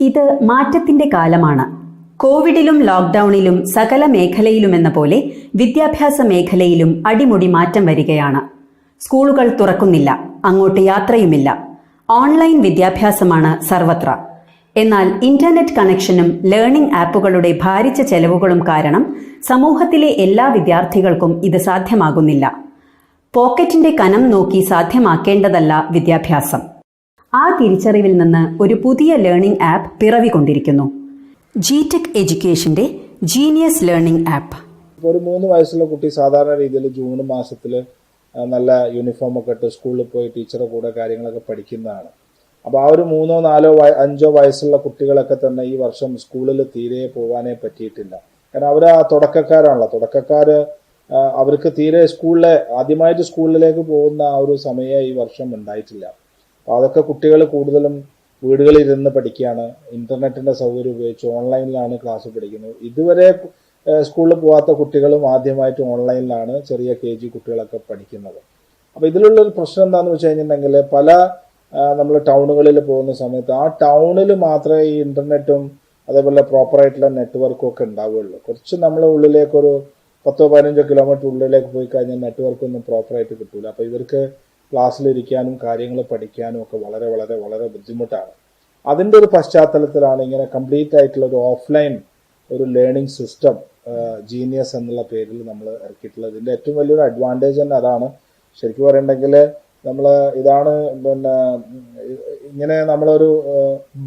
ഇത് മാറ്റത്തിന്റെ കാലമാണ്. കോവിഡിലും ലോക്ക്ഡൌണിലും സകല മേഖലയിലുമെന്ന പോലെ വിദ്യാഭ്യാസ മേഖലയിലും അടിമുടി മാറ്റം വരികയാണ്. സ്കൂളുകൾ തുറക്കുന്നില്ല അങ്ങോട്ട് യാത്രയുമില്ല. ഓൺലൈൻ വിദ്യാഭ്യാസമാണ് സർവത്ര. എന്നാൽ ഇന്റർനെറ്റ് കണക്ഷനും ലേണിംഗ് ആപ്പുകളുടെ ഭാരിച്ച ചെലവുകളും കാരണം സമൂഹത്തിലെ എല്ലാ വിദ്യാർത്ഥികൾക്കും ഇത് സാധ്യമാകുന്നില്ല. പോക്കറ്റിന്റെ കനം നോക്കി സാധ്യമാക്കേണ്ടതല്ല വിദ്യാഭ്യാസം. ആ തിരിച്ചറിവിൽ നിന്ന് ഒരു പുതിയ ലേണിംഗ് ആപ്പ് പിറവികൊണ്ടിരിക്കുന്നു ജിടെക് എഡ്യൂക്കേഷന്റെ ജീനിയസ് ലേണിംഗ് ആപ്പ് ഒരു മൂന്ന് വയസ്സുള്ള കുട്ടി സാധാരണ രീതിയിൽ ജൂൺ മാസത്തിൽ നല്ല യൂണിഫോം ഒക്കെ ഇട്ട് സ്കൂളിൽ പോയി ടീച്ചറെ കൂടെ കാര്യങ്ങളൊക്കെ പഠിക്കുന്നതാണ്. അപ്പോൾ ആ ഒരു മൂന്നോ നാലോ അഞ്ചോ വയസ്സുള്ള കുട്ടികളൊക്കെ തന്നെ ഈ വർഷം സ്കൂളിൽ തീരെ പോകാനേ പറ്റിയിട്ടില്ല. കാരണം അവർ ആ തുടക്കക്കാരാണല്ലോ. തുടക്കക്കാർ അവർക്ക് തീരെ സ്കൂളിലെ ആദ്യമായിട്ട് സ്കൂളിലേക്ക് പോകുന്ന ആ ഒരു സമയം ഈ വർഷം ഉണ്ടായിട്ടില്ല. അതൊക്കെ കുട്ടികൾ കൂടുതലും വീടുകളിൽ ഇരുന്ന് പഠിക്കുകയാണ്. ഇന്റർനെറ്റിന്റെ സൗകര്യം ഉപയോഗിച്ച് ഓൺലൈനിലാണ് ക്ലാസ് പഠിക്കുന്നത്. ഇതുവരെ സ്കൂളിൽ പോകാത്ത കുട്ടികളും ആദ്യമായിട്ട് ഓൺലൈനിലാണ് ചെറിയ കെ ജി കുട്ടികളൊക്കെ പഠിക്കുന്നത്. അപ്പോൾ ഇതിലുള്ള ഒരു പ്രശ്നം എന്താണെന്ന് വെച്ച് കഴിഞ്ഞിട്ടുണ്ടെങ്കിൽ പല നമ്മൾ ടൗണുകളിൽ പോകുന്ന സമയത്ത് ആ ടൗണിൽ മാത്രമേ ഈ ഇന്റർനെറ്റും അതേപോലെ പ്രോപ്പറായിട്ടുള്ള നെറ്റ്വർക്കും ഒക്കെ ഉണ്ടാവുകയുള്ളൂ. കുറച്ച് നമ്മളെ ഉള്ളിലേക്കൊരു പത്തോ പതിനഞ്ചോ കിലോമീറ്റർ ഉള്ളിലേക്ക് പോയി കഴിഞ്ഞാൽ നെറ്റ്വർക്ക് ഒന്നും പ്രോപ്പറായിട്ട് കിട്ടില്ല അപ്പോൾ ഇവർക്ക് ക്ലാസ്സിലിരിക്കാനും കാര്യങ്ങൾ പഠിക്കാനും ഒക്കെ വളരെ വളരെ വളരെ ബുദ്ധിമുട്ടാണ്. അതിന്റെ ഒരു പശ്ചാത്തലത്തിലാണ് ഇങ്ങനെ കംപ്ലീറ്റ് ആയിട്ടുള്ള ഒരു ഓഫ്ലൈൻ ഒരു ലേണിംഗ് സിസ്റ്റം ജീനിയസ് എന്നുള്ള പേരിൽ നമ്മൾ ഇറക്കിയിട്ടുള്ളത്. ഇതിന്റെ ഏറ്റവും വലിയൊരു അഡ്വാന്റേജ് തന്നെ അതാണ്. ശരിക്കും പറയണ്ടെങ്കിൽ നമ്മൾ ഇതാണ് പിന്നെ ഇങ്ങനെ നമ്മളൊരു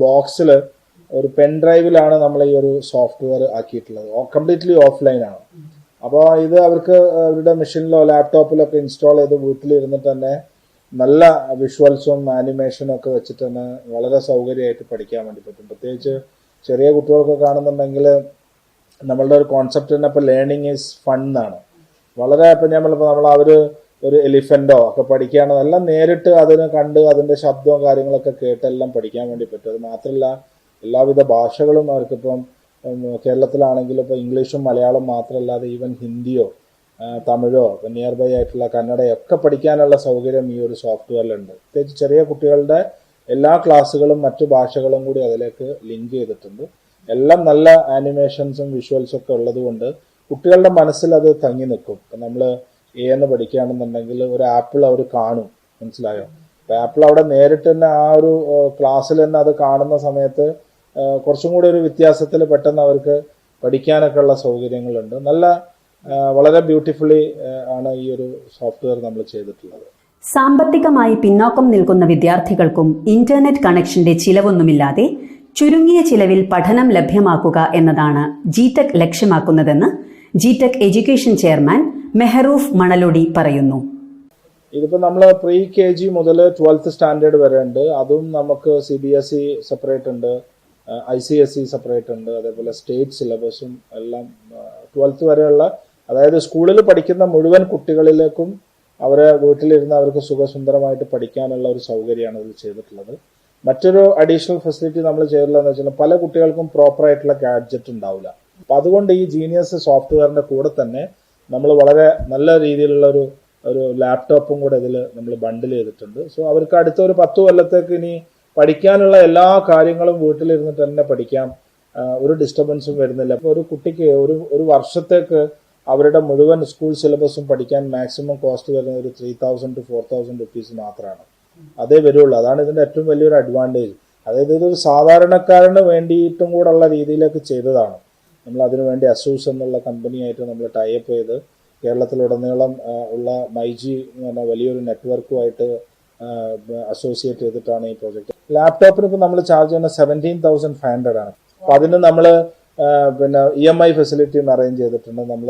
ബോക്സിൽ ഒരു പെൻ ഡ്രൈവിലാണ് നമ്മൾ ഈ ഒരു സോഫ്റ്റ്വെയർ ആക്കിയിട്ടുള്ളത്. കംപ്ലീറ്റ്ലി ഓഫ്ലൈൻ ആണ്. അപ്പോൾ ഇത് അവർക്ക് അവരുടെ മെഷീനിലോ ലാപ്ടോപ്പിലോ ഒക്കെ ഇൻസ്റ്റാൾ ചെയ്ത് വീട്ടിലിരുന്നിട്ട് തന്നെ നല്ല വിഷ്വൽസും ആനിമേഷനും ഒക്കെ വെച്ചിട്ട് തന്നെ വളരെ സൗകര്യമായിട്ട് പഠിക്കാൻ വേണ്ടി പറ്റും. പ്രത്യേകിച്ച് ചെറിയ കുട്ടികൾക്ക് കാണുന്നുണ്ടെങ്കിൽ നമ്മളുടെ ഒരു കോൺസെപ്റ്റ് തന്നെ ഇപ്പോൾ ലേണിംഗ് ഈസ് ഫൺ എന്നാണ്. വളരെ ഇപ്പം നമ്മളിപ്പോൾ നമ്മൾ അവർ ഒരു എലിഫന്റോ ഒക്കെ പഠിക്കുകയാണ് എല്ലാം നേരിട്ട് അതിനെ കണ്ട് അതിന്റെ ശബ്ദവും കാര്യങ്ങളൊക്കെ കേട്ടെല്ലാം പഠിക്കാൻ വേണ്ടി പറ്റും. അത് മാത്രമല്ല എല്ലാവിധ ഭാഷകളും അവർക്കിപ്പം കേരളത്തിലാണെങ്കിലും ഇപ്പോൾ ഇംഗ്ലീഷും മലയാളം മാത്രമല്ലാതെ ഈവൻ ഹിന്ദിയോ തമിഴോ നിയർ ബൈ ആയിട്ടുള്ള കന്നഡയോ ഒക്കെ പഠിക്കാനുള്ള സൗകര്യം ഈ ഒരു സോഫ്റ്റ്വെയറിലുണ്ട് പ്രത്യേകിച്ച് ചെറിയ കുട്ടികളുടെ എല്ലാ ക്ലാസ്സുകളും മറ്റു ഭാഷകളും കൂടി അതിലേക്ക് ലിങ്ക് ചെയ്തിട്ടുണ്ട്. എല്ലാം നല്ല ആനിമേഷൻസും വിഷ്വൽസും ഒക്കെ ഉള്ളതുകൊണ്ട് കുട്ടികളുടെ മനസ്സിൽ അത് തങ്ങി നിൽക്കും. നമ്മൾ എ എന്ന് പഠിക്കുകയാണെന്നുണ്ടെങ്കിൽ ഒരു ആപ്പിൾ അവർ കാണും. മനസ്സിലായോ? അപ്പം ആപ്പിൾ അവിടെ നേരിട്ട് തന്നെ ആ ഒരു ക്ലാസ്സിൽ തന്നെ അത് കാണുന്ന സമയത്ത് കുറച്ചും കൂടി ഒരു വ്യത്യാസത്തിൽ പെട്ടെന്ന് അവർക്ക് പഠിക്കാനൊക്കെ ഉള്ള സൗകര്യങ്ങളുണ്ട്. നല്ല വളരെ ബ്യൂട്ടിഫുള്ളി ആണ് ഈ ഒരു സോഫ്റ്റ്വെയർ നമ്മൾ ചെയ്തിട്ടുള്ളത്. സാമ്പത്തികമായി പിന്നോക്കം നിൽക്കുന്ന വിദ്യാർത്ഥികൾക്കും ഇന്റർനെറ്റ് കണക്ഷന്റെ ചിലവൊന്നുമില്ലാതെ ചുരുങ്ങിയ ചിലവിൽ പഠനം ലഭ്യമാക്കുക എന്നതാണ് ജിടെക് ലക്ഷ്യമാക്കുന്നതെന്ന് ജിടെക് എഡ്യൂക്കേഷൻ ചെയർമാൻ മെഹറൂഫ് മണലൊടി പറയുന്നു. ഇതിപ്പോ നമ്മൾ പ്രീ കെ ജി മുതൽ ട്വൽത്ത് സ്റ്റാൻഡേർഡ് വരെ ഉണ്ട്. അതും നമുക്ക് C B S E separate ഉണ്ട് I C S E separate ഉണ്ട് അതേപോലെ സ്റ്റേറ്റ് സിലബസും എല്ലാം ട്വൽത്ത് വരെയുള്ള അതായത് സ്കൂളിൽ പഠിക്കുന്ന മുഴുവൻ കുട്ടികളിലേക്കും അവരെ വീട്ടിലിരുന്ന് അവർക്ക് സുഖസുന്ദരമായിട്ട് പഠിക്കാനുള്ള ഒരു സൗകര്യമാണ് ഇതിൽ ചെയ്തിട്ടുള്ളത്. മറ്റൊരു അഡീഷണൽ ഫെസിലിറ്റി നമ്മൾ ചെയ്തിട്ടുള്ളതെന്ന് വെച്ചാൽ പല കുട്ടികൾക്കും പ്രോപ്പർ ആയിട്ടുള്ള ഗാഡ്ജറ്റ് ഉണ്ടാവില്ല. അപ്പം അതുകൊണ്ട് ഈ ജീനിയസ് സോഫ്റ്റ്വെയറിന്റെ കൂടെ തന്നെ നമ്മൾ വളരെ നല്ല രീതിയിലുള്ള ഒരു ഒരു ലാപ്ടോപ്പും കൂടെ ഇതിൽ നമ്മൾ ബണ്ടിൽ ചെയ്തിട്ടുണ്ട്. സോ അവർക്ക് അടുത്ത ഒരു പത്ത് കൊല്ലത്തേക്ക് ഇനി പഠിക്കാനുള്ള എല്ലാ കാര്യങ്ങളും വീട്ടിലിരുന്നിട്ട് തന്നെ പഠിക്കാം ഒരു ഡിസ്റ്റർബൻസും വരുന്നില്ല. അപ്പോൾ ഒരു കുട്ടിക്ക് ഒരു ഒരു വർഷത്തേക്ക് അവരുടെ മുഴുവൻ സ്കൂൾ സിലബസും പഠിക്കാൻ മാക്സിമം കോസ്റ്റ് വരുന്ന ഒരു three thousand to four thousand rupees മാത്രമാണ് അതേ വരുള്ളൂ. അതാണ് ഇതിന്റെ ഏറ്റവും വലിയൊരു അഡ്വാന്റേജ് അതായത് ഇതൊരു സാധാരണക്കാരന് വേണ്ടിയിട്ടും കൂടെ ഉള്ള രീതിയിലേക്ക് ചെയ്തതാണ്. നമ്മൾ അതിനുവേണ്ടി അസൂസ് എന്നുള്ള കമ്പനിയായിട്ട് നമ്മൾ ടൈപ്പ് ചെയ്ത് കേരളത്തിലുടനീളം ഉള്ള മൈജി എന്ന് പറഞ്ഞ വലിയൊരു നെറ്റ്വർക്കുമായിട്ട് അസോസിയേറ്റ് ചെയ്തിട്ടാണ് ഈ പ്രോജക്റ്റ് ലാപ്ടോപ്പിന് ഇപ്പോൾ നമ്മൾ ചാർജ് ചെയ്യുന്ന സെവന്റീൻ തൗസൻഡ് ഫൈവ് ഹൺഡ്രഡ് ആണ്. അപ്പോൾ അതിന് നമ്മൾ പിന്നെ E M I facility arrange ചെയ്തിട്ടുണ്ട്. നമ്മൾ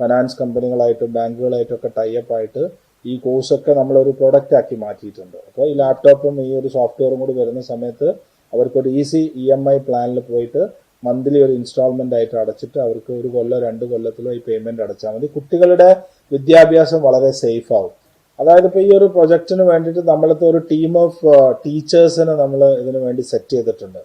ഫൈനാൻസ് കമ്പനികളായിട്ടും ബാങ്കുകളായിട്ടും ഒക്കെ ടൈപ്പ് ആയിട്ട് ഈ കോഴ്സൊക്കെ നമ്മളൊരു പ്രൊഡക്റ്റ് ആക്കി മാറ്റിയിട്ടുണ്ട്. അപ്പോൾ ഈ ലാപ്ടോപ്പും ഈ ഒരു സോഫ്റ്റ്വെയറും കൂടി വരുന്ന സമയത്ത് അവർക്കൊരു ഈസി ഇ എം ഐ പ്ലാനിൽ പോയിട്ട് മന്ത്ലി ഒരു ഇൻസ്റ്റാൾമെന്റ് ആയിട്ട് അടച്ചിട്ട് അവർക്ക് ഒരു കൊല്ലോ രണ്ട് കൊല്ലത്തിലോ ഈ പേയ്മെന്റ് അടച്ചാൽ മതി. കുട്ടികളുടെ വിദ്യാഭ്യാസം വളരെ സേഫ് ആവും. അതായത് ഇപ്പോൾ ഈ ഒരു പ്രൊജക്റ്റിന് വേണ്ടിയിട്ട് നമ്മളത്തെ ഒരു ടീം ഓഫ് ടീച്ചേഴ്സിനെ നമ്മൾ ഇതിനു വേണ്ടി സെറ്റ് ചെയ്തിട്ടുണ്ട്.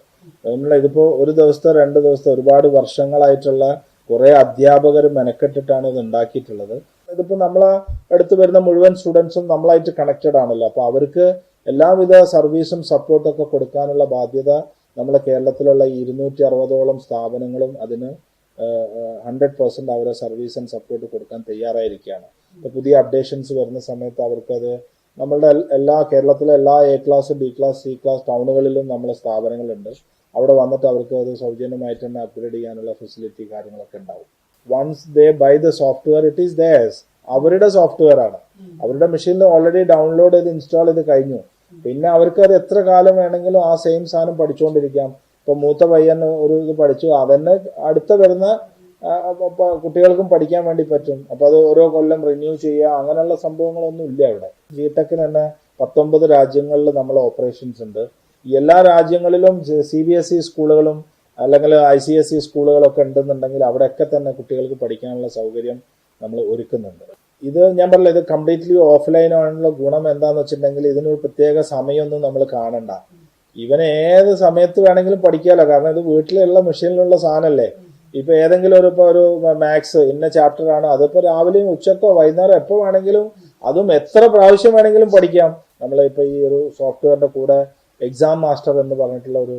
നമ്മൾ ഇതിപ്പോൾ ഒരു ദിവസത്തെ രണ്ട് ദിവസത്തെ ഒരുപാട് വർഷങ്ങളായിട്ടുള്ള കുറെ അധ്യാപകർ മെനക്കെട്ടിട്ടാണ് ഇത് ഉണ്ടാക്കിയിട്ടുള്ളത്. ഇതിപ്പോ നമ്മളെ അടുത്ത് വരുന്ന മുഴുവൻ സ്റ്റുഡൻസും നമ്മളായിട്ട് കണക്റ്റഡ് ആണല്ലോ. അപ്പൊ അവർക്ക് എല്ലാവിധ സർവീസും സപ്പോർട്ടൊക്കെ കൊടുക്കാനുള്ള ബാധ്യത നമ്മളെ കേരളത്തിലുള്ള ഇരുന്നൂറ്റി അറുപതോളം സ്ഥാപനങ്ങളും അതിന് ഹൺഡ്രഡ് പെർസെന്റ് അവരെ സർവീസ് ആൻഡ് സപ്പോർട്ട് കൊടുക്കാൻ തയ്യാറായിരിക്കുകയാണ്. പുതിയ അപ്ഡേഷൻസ് വരുന്ന സമയത്ത് അവർക്കത് നമ്മളുടെ എല്ലാ കേരളത്തിലെ എല്ലാ A class B class C class ടൗണുകളിലും നമ്മളെ സ്ഥാപനങ്ങളുണ്ട്. അവിടെ വന്നിട്ട് അവർക്ക് അത് സൗജന്യമായിട്ട് തന്നെ അപ്ഗ്രേഡ് ചെയ്യാനുള്ള ഫെസിലിറ്റി കാര്യങ്ങളൊക്കെ ഉണ്ടാവും. Once they buy the software it is theirs അവരുടെ സോഫ്റ്റ്വെയർ ആണ്. അവരുടെ മെഷീനിൽ ഓൾറെഡി ഡൗൺലോഡ് ചെയ്ത് ഇൻസ്റ്റാൾ ചെയ്ത് കഴിഞ്ഞു. പിന്നെ അവർക്ക് അത് എത്ര കാലം വേണമെങ്കിലും ആ സെയിം സാധനം പഠിച്ചുകൊണ്ടിരിക്കാം ഇപ്പൊ മൂത്ത പയ്യൻ ഒരു ഇത് പഠിച്ചു അതന്നെ അടുത്ത വരുന്ന കുട്ടികൾക്കും പഠിക്കാൻ വേണ്ടി പറ്റും. അപ്പൊ അത് ഓരോ കൊല്ലം റിന്യൂ ചെയ്യുക അങ്ങനെയുള്ള സംഭവങ്ങളൊന്നും ഇല്ല ഇവിടെ. ജിടെക്കിന് തന്നെ പത്തൊമ്പത് രാജ്യങ്ങളിൽ നമ്മൾ ഓപ്പറേഷൻസ് ഉണ്ട്. എല്ലാ രാജ്യങ്ങളിലും സി ബി എസ് ഇ സ്കൂളുകളും അല്ലെങ്കിൽ ഐ സി എസ് ഇ സ്കൂളുകളൊക്കെ ഉണ്ടെന്നുണ്ടെങ്കിൽ അവിടെയൊക്കെ തന്നെ കുട്ടികൾക്ക് പഠിക്കാനുള്ള സൗകര്യം നമ്മൾ ഒരുക്കുന്നുണ്ട്. ഇത് ഞാൻ പറഞ്ഞില്ല ഇത് കംപ്ലീറ്റ്ലി ഓഫ്ലൈൻ ആണുള്ള ഗുണം എന്താന്ന് വെച്ചിട്ടുണ്ടെങ്കിൽ ഇതിനൊരു പ്രത്യേക സമയമൊന്നും നമ്മൾ കാണണ്ട. ഇവന് ഏത് സമയത്ത് വേണമെങ്കിലും പഠിക്കാമല്ലോ കാരണം ഇത് വീട്ടിലുള്ള മെഷീനിലുള്ള സാധനമല്ലേ. ഇപ്പൊ ഏതെങ്കിലും ഒരു ഇപ്പൊ ഒരു മാത്സ് ഇന്ന ചാപ്റ്റർ ആണ് അതിപ്പോ രാവിലെയും ഉച്ചക്കോ വൈകുന്നേരം എപ്പോ വേണമെങ്കിലും അതും എത്ര പ്രാവശ്യം വേണമെങ്കിലും പഠിക്കാം. നമ്മൾ ഇപ്പൊ ഈ ഒരു സോഫ്റ്റ്വെയറിന്റെ കൂടെ എക്സാം മാസ്റ്റർ എന്ന് പറഞ്ഞിട്ടുള്ള ഒരു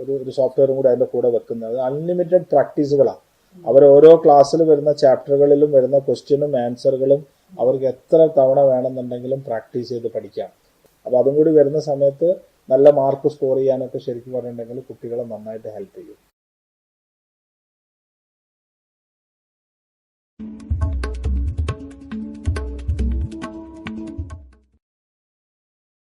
ഒരു ഒരു സോഫ്റ്റ്വെയറും കൂടെ അതിന്റെ കൂടെ വെക്കുന്നത്. അൺലിമിറ്റഡ് പ്രാക്ടീസുകളാണ് അവർ ഓരോ ക്ലാസ്സിൽ വരുന്ന ചാപ്റ്ററുകളിലും വരുന്ന ക്വസ്റ്റ്യനും ആൻസറുകളും അവർക്ക് എത്ര തവണ വേണമെന്നുണ്ടെങ്കിലും പ്രാക്ടീസ് ചെയ്ത് പഠിക്കാം. അപ്പോൾ അതും കൂടി വരുന്ന സമയത്ത് നല്ല മാർക്ക് സ്കോർ ചെയ്യാനൊക്കെ ശരിക്കും പറഞ്ഞിട്ടുണ്ടെങ്കിൽ കുട്ടികളെ നന്നായിട്ട് ഹെൽപ്പ് ചെയ്യും.